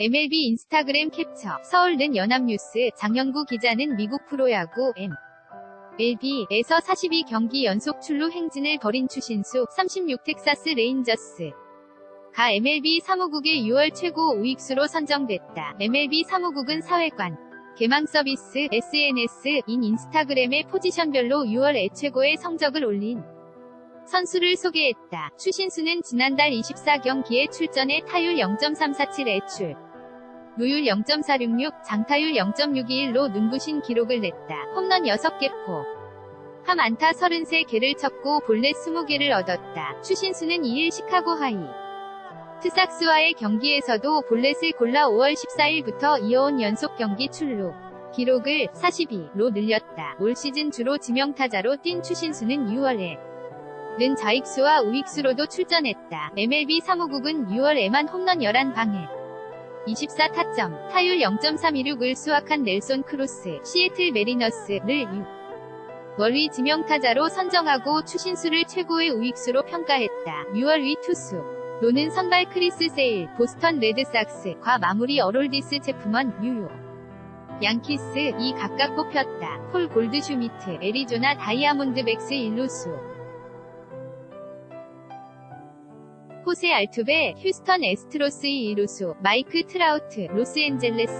MLB 인스타그램 캡처 서울는 연합뉴스 장영구 기자는 미국 프로야구 MLB에서 42경기 연속 출루 행진을 벌인 추신수 36 텍사스 레인저스 가 MLB 사무국의 6월 최고 우익수로 선정됐다. MLB 사무국은 사회관, 개망 서비스, SNS인 인스타그램의 포지션별로 6월에 최고의 성적을 올린 선수를 소개했다. 추신수는 지난달 24경기에 출전해 타율 0.347 애출, 루율 0.466, 장타율 0.621로 눈부신 기록을 냈다. 홈런 6개 포. 함 안타 33개를 쳤고 볼넷 20개를 얻었다. 추신수는 2일 시카고 하이. 트삭스와의 경기에서도 볼넷을 골라 5월 14일부터 이어온 연속 경기 출루. 기록을 42로 늘렸다. 올 시즌 주로 지명타자로 뛴 추신수는 6월에 는 좌익수와 우익수로도 출전했다. MLB 사무국은 6월 에만 홈런 11방에 24타점, 타율 0.316을 수확한 넬손 크루스, 시애틀 메리너스를 6. 월위 지명타자로 선정하고 추신수를 최고의 우익수로 평가했다. 6월 위 투수. 로는 선발 크리스 세일, 보스턴 레드삭스과 마무리 어롤디스 제프먼, 뉴욕. 양키스, 이 각각 뽑혔다. 폴 골드슈미트, 애리조나 다이아몬드백스 일루수. 호세 알투베, 휴스턴 에스트로스 2루수, 마이크 트라우트, 로스앤젤레스,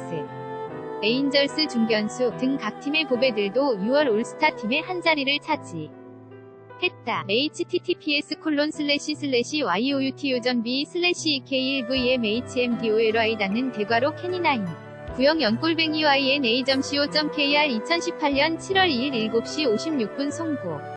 에인절스 중견수 등 각 팀의 보배들도 6월 올스타 팀의 한 자리를 차지. 했다. https 콜론 슬래시 슬래시 youtu전.b 슬래시 k1vmhmdol이 닿는 대괄호 캐니나인. 구형 연골뱅이 yna.co.kr 2018년 7월 2일 7시 56분 송고.